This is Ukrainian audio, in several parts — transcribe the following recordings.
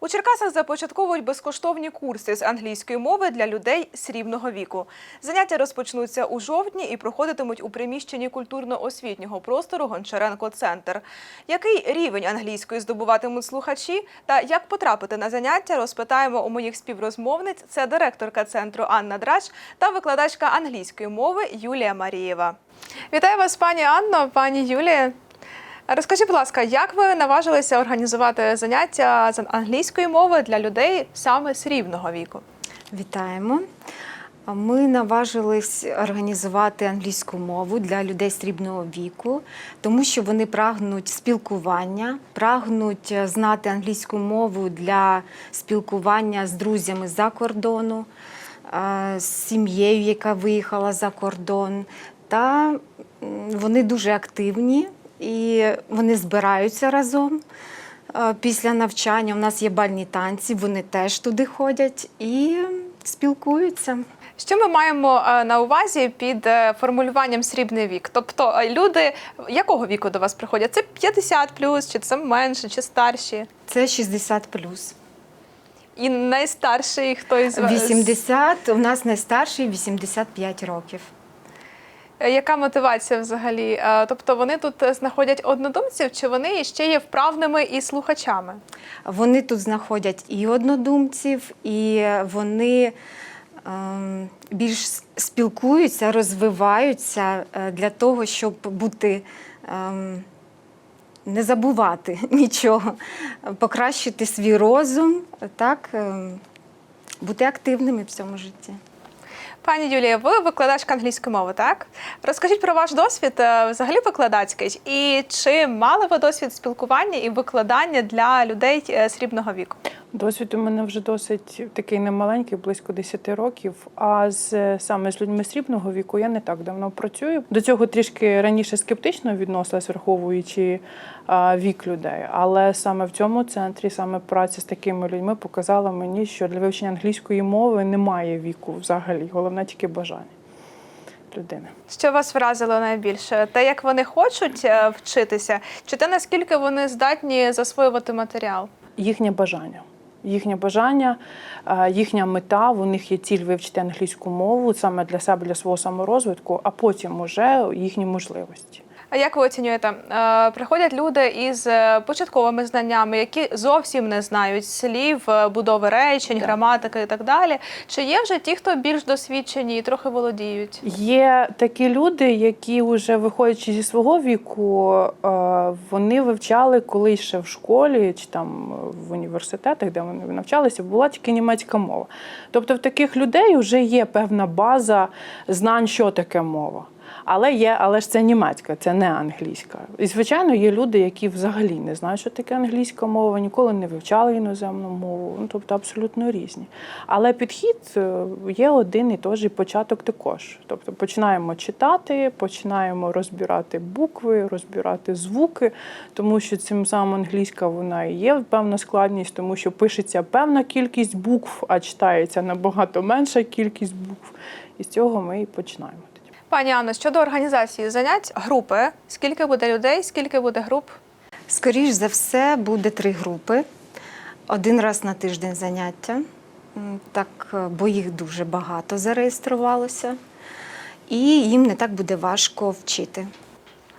У Черкасах започатковують безкоштовні курси з англійської мови для людей срібного віку. Заняття розпочнуться у жовтні і проходитимуть у приміщенні культурно-освітнього простору Гончаренко Центр. Який рівень англійської здобуватимуть слухачі та як потрапити на заняття, розпитаємо у моїх співрозмовниць. Це директорка центру Анна Драч та викладачка англійської мови Юлія Марієва. Вітаю вас, пані Анно, пані Юлія. Розкажіть, будь ласка, як ви наважилися організувати заняття з англійської мови для людей саме срібного віку? Вітаємо. Ми наважились організувати англійську мову для людей срібного віку, тому що вони прагнуть спілкування, прагнуть знати англійську мову для спілкування з друзями за кордону, е, з сім'єю, яка виїхала за кордон. Та вони дуже активні і вони збираються разом. Е, Після навчання у нас є бальні танці, вони теж туди ходять і спілкуються. Що ми маємо е, на увазі під е, формулюванням срібний вік? Тобто люди якого віку до вас приходять? Це 50 плюс, чи це менше, чи старші? Це 60 плюс. І найстарший хто із вас? 80, у нас найстарший 85 років. Е, Яка мотивація взагалі? Е, Тобто вони тут знаходять однодумців, чи вони ще є вправними і слухачами? Вони тут знаходять і однодумців, і вони ем, більш спілкуються, розвиваються е, для того, щоб бути. ем, не забувати нічого, покращити свій розум, так, ем, бути активними в цьому житті. Пані Юлія, ви викладачка англійської мови, так? Розкажіть про ваш досвід е, взагалі викладацький. І чи мали ви досвід спілкування і викладання для людей е, срібного віку? Досвід у мене вже досить такий немаленький, близько 10 років. А з саме з людьми срібного віку я не так давно працюю. До цього трішки раніше скептично відносилась, враховуючи а, вік людей. Але саме в цьому центрі, саме праця з такими людьми показала мені, що для вивчення англійської мови немає віку взагалі. Головне тільки бажання людини. Що вас вразило найбільше? Те, як вони хочуть е, вчитися, чи те, наскільки вони здатні засвоювати матеріал? їхнє бажання. Їхнє бажання, е, їхня мета, у них є ціль вивчити англійську мову саме для себе, для свого саморозвитку, а потім уже їхні можливості. А як ви оцінюєте? Е, Приходять люди із е, початковими знаннями, які зовсім не знають слів, е, будови речень, граматики і так далі. Чи є вже ті, хто більш досвідчені і трохи володіють? Є такі люди, які вже виходячи зі свого віку, вони вивчали колись ще в школі чи там в університетах, де вони навчалися, була тільки німецька мова. Тобто в таких людей вже є певна база знань, що таке мова. Але є, але ж це німецька, це не англійська. І звичайно, є люди, які взагалі не знають, що таке англійська мова, ніколи не вивчали іноземну мову, ну тобто абсолютно різні. Але підхід е, є один і той же, початок також. Тобто починаємо читати, починаємо розбирати букви, розбирати звуки, тому що цим самим англійська вона і є певна складність, тому що пишеться певна кількість букв, а читається набагато менша кількість букв. І з цього ми і починаємо. Пані Анно, щодо організації занять, групи, скільки буде людей, скільки буде груп? Скоріш за все, буде три групи. Один раз на тиждень заняття, так, е, бо їх дуже багато зареєструвалося. І їм не так буде важко вчити.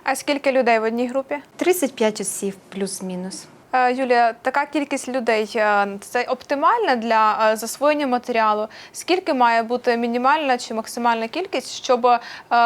А скільки людей в одній групі? 35 осіб плюс-мінус. Е, Юлія, така кількість людей е, це оптимальна для е, засвоєння матеріалу. Скільки має бути мінімальна чи максимальна кількість, щоб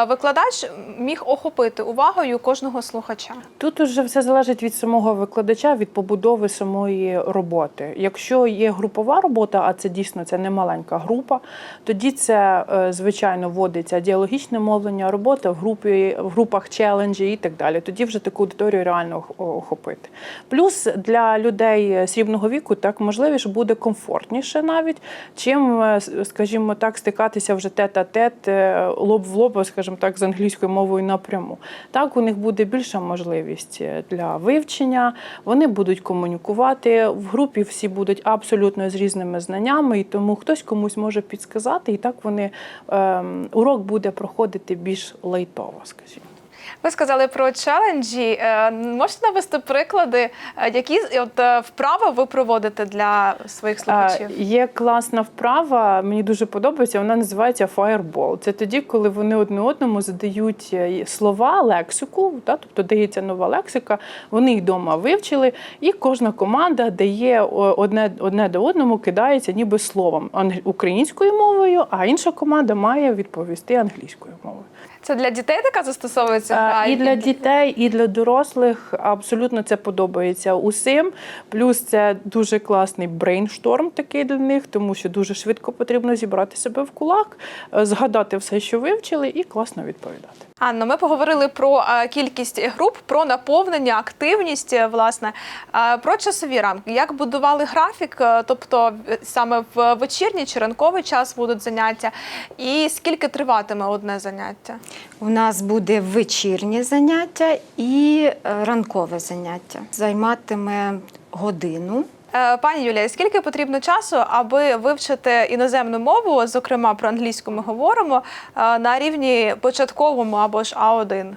викладач міг охопити увагою кожного слухача? Тут уже все залежить від самого викладача, від побудови самої роботи. Якщо є групова робота, а це дійсно це не маленька група, тоді це звичайно вводиться діалогічне мовлення, робота в групі, в групах челенджі і так далі. Тоді вже таку аудиторію реально охопити. Плюс для людей срібного віку так можливіше буде комфортніше навіть, чим, е, скажімо так, стикатися вже тет-а-тет, е, лоб в лоб, скажімо так, з англійською мовою напряму. Так, у них буде більша можливість е, для вивчення, вони будуть комунікувати. В групі всі будуть абсолютно з різними знаннями, і тому хтось комусь може підсказати, і так вони ем, урок буде проходити більш лайтово, скажімо. Ви сказали про челенджі. Е, Можете навести приклади, е, які от е, вправи ви проводите для своїх слухачів? Є класна вправа, мені дуже подобається. Вона називається Fireball. Це тоді, коли вони одне одному задають слова, лексику, та, тобто дається нова лексика. Вони їх вдома вивчили, і кожна команда дає одне, одне до одному, кидається ніби словом українською мовою, а інша команда має відповісти англійською мовою. Це для дітей така застосовується А, гра? І для дітей, і для дорослих абсолютно це подобається усім. Плюс це дуже класний брейншторм такий для них, тому що дуже швидко потрібно зібрати себе в кулак, е, згадати все, що вивчили, і класно відповідати. Анно, ми поговорили про е, кількість груп, про наповнення, активність, е, власне, Е, про часові рамки. Як будували графік, е, тобто е, саме в вечірній чи ранковий час будуть заняття, і скільки триватиме одне заняття? У нас буде вечірнє заняття і е, ранкове заняття. Займатиме годину. Е, Пані Юлія, скільки потрібно часу, аби вивчити іноземну мову, зокрема про англійську ми говоримо, е, на рівні початковому або ж А1?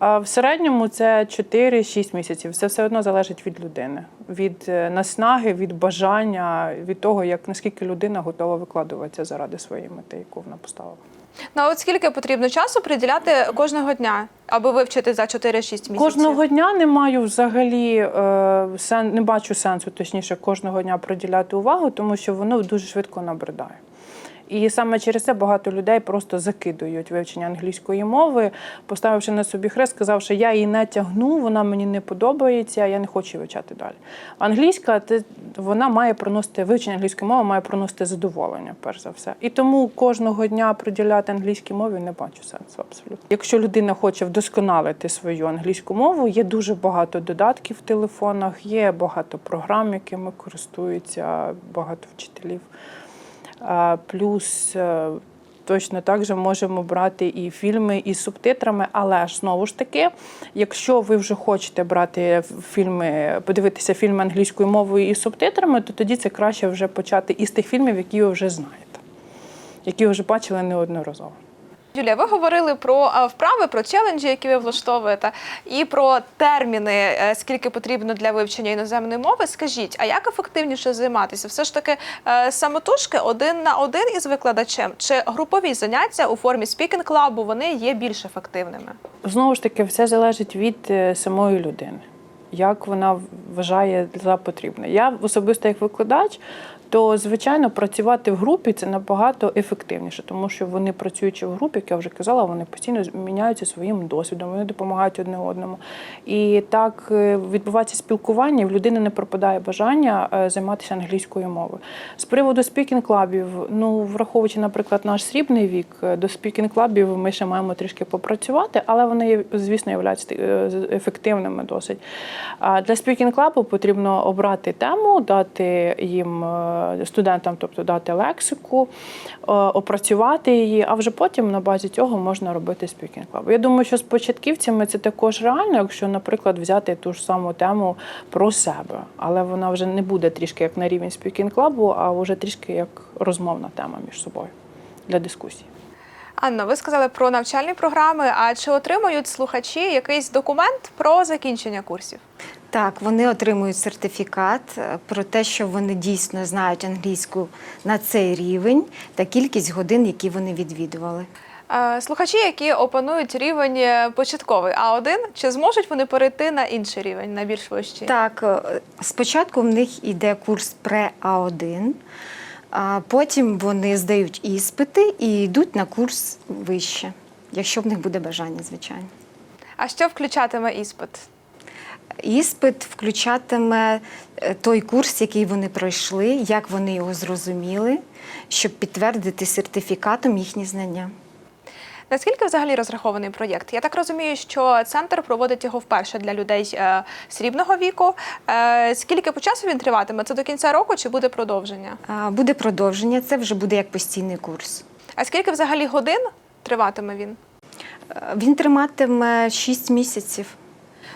А в середньому це 4-6 місяців. Це все одно залежить від людини, від е, наснаги, від бажання, від того, як наскільки людина готова викладуватися заради своєї мети, яку вона поставила. Ну, а от скільки потрібно часу приділяти кожного дня, аби вивчити за 4-6 місяців? Кожного дня не маю взагалі е, сен, не бачу сенсу, точніше, кожного дня приділяти увагу, тому що воно дуже швидко набридає. І саме через це багато людей просто закидують вивчення англійської мови, поставивши на собі хрест, сказавши, я її не тягну, вона мені не подобається, я не хочу вивчати далі. Англійська вона має приносити вивчення англійської мови, має приносити задоволення, перш за все. І тому кожного дня приділяти англійській мові не бачу сенсу абсолютно. Якщо людина хоче вдосконалити свою англійську мову, є дуже багато додатків в телефонах, є багато програм, якими користуються багато вчителів. Плюс е, точно так же можемо брати і фільми із субтитрами, але ж знову ж таки, якщо ви вже хочете брати фільми, подивитися фільми англійською мовою і субтитрами, то тоді це краще вже почати із тих фільмів, які ви вже знаєте, які ви вже бачили неодноразово. Юлія, ви говорили про е, вправи, про челенджі, які ви влаштовуєте, і про терміни, е, скільки потрібно для вивчення іноземної мови. Скажіть, а як ефективніше займатися? Все ж таки е, самотужки один на один із викладачем, чи групові заняття у формі спікінг клабу вони є більш ефективними? Знову ж таки, все залежить від самої людини, як вона вважає за потрібне. Я особисто як викладач, то звичайно працювати в групі це набагато ефективніше, тому що вони працюючи в групі, як я вже казала, вони постійно міняються своїм досвідом, вони допомагають одне одному. І так е, відбувається спілкування, і в людини не пропадає бажання е, займатися англійською мовою. З приводу спікінг-клабів, ну враховуючи, наприклад, наш срібний вік, е, до спікінг-клабів ми ще маємо трішки попрацювати, але вони, звісно, являються ефективними досить. Для спікінг-клабу потрібно обрати тему, дати їм студентам, тобто дати лексику, е, опрацювати її, а вже потім на базі цього можна робити спікінг-клаб. Я думаю, що з початківцями це також реально, якщо, наприклад, взяти ту ж саму тему про себе, але вона вже не буде трішки як на рівень спікінг-клабу, а вже трішки як розмовна тема між собою для дискусії. Анно, ви сказали про навчальні програми. А чи отримують слухачі якийсь документ про закінчення курсів? Так, вони отримують сертифікат е, про те, що вони дійсно знають англійську на цей рівень та кількість годин, які вони відвідували. Е, Слухачі, які опанують рівень е, початковий А1, чи зможуть вони перейти на інший рівень, на більш вищий? Так, спочатку в них йде курс пре-А1, а потім вони здають іспити і йдуть на курс вище, якщо в них буде бажання, звичайно. А що включатиме іспит? Іспит включатиме е, той курс, який вони пройшли, як вони його зрозуміли, щоб підтвердити сертифікатом їхні знання. Наскільки взагалі розрахований проєкт? Я так розумію, що центр проводить його вперше для людей е, срібного віку. Е, скільки по часу він триватиме? Це до кінця року чи буде продовження? Буде продовження, це вже буде як постійний курс. А скільки взагалі годин триватиме він? Він триматиме 6 місяців.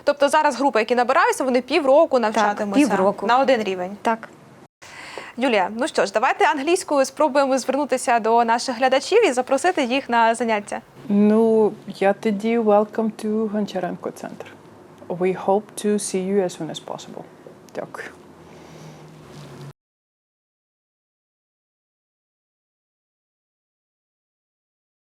Тобто зараз групи, які набираються, вони півроку навчатимуться півроку. на один рівень. Так. Юлія, ну що ж, давайте англійською спробуємо звернутися до наших глядачів і запросити їх на заняття. Ну, я тоді welcome to Гончаренко Центр. We hope to see you as soon as possible. Дякую.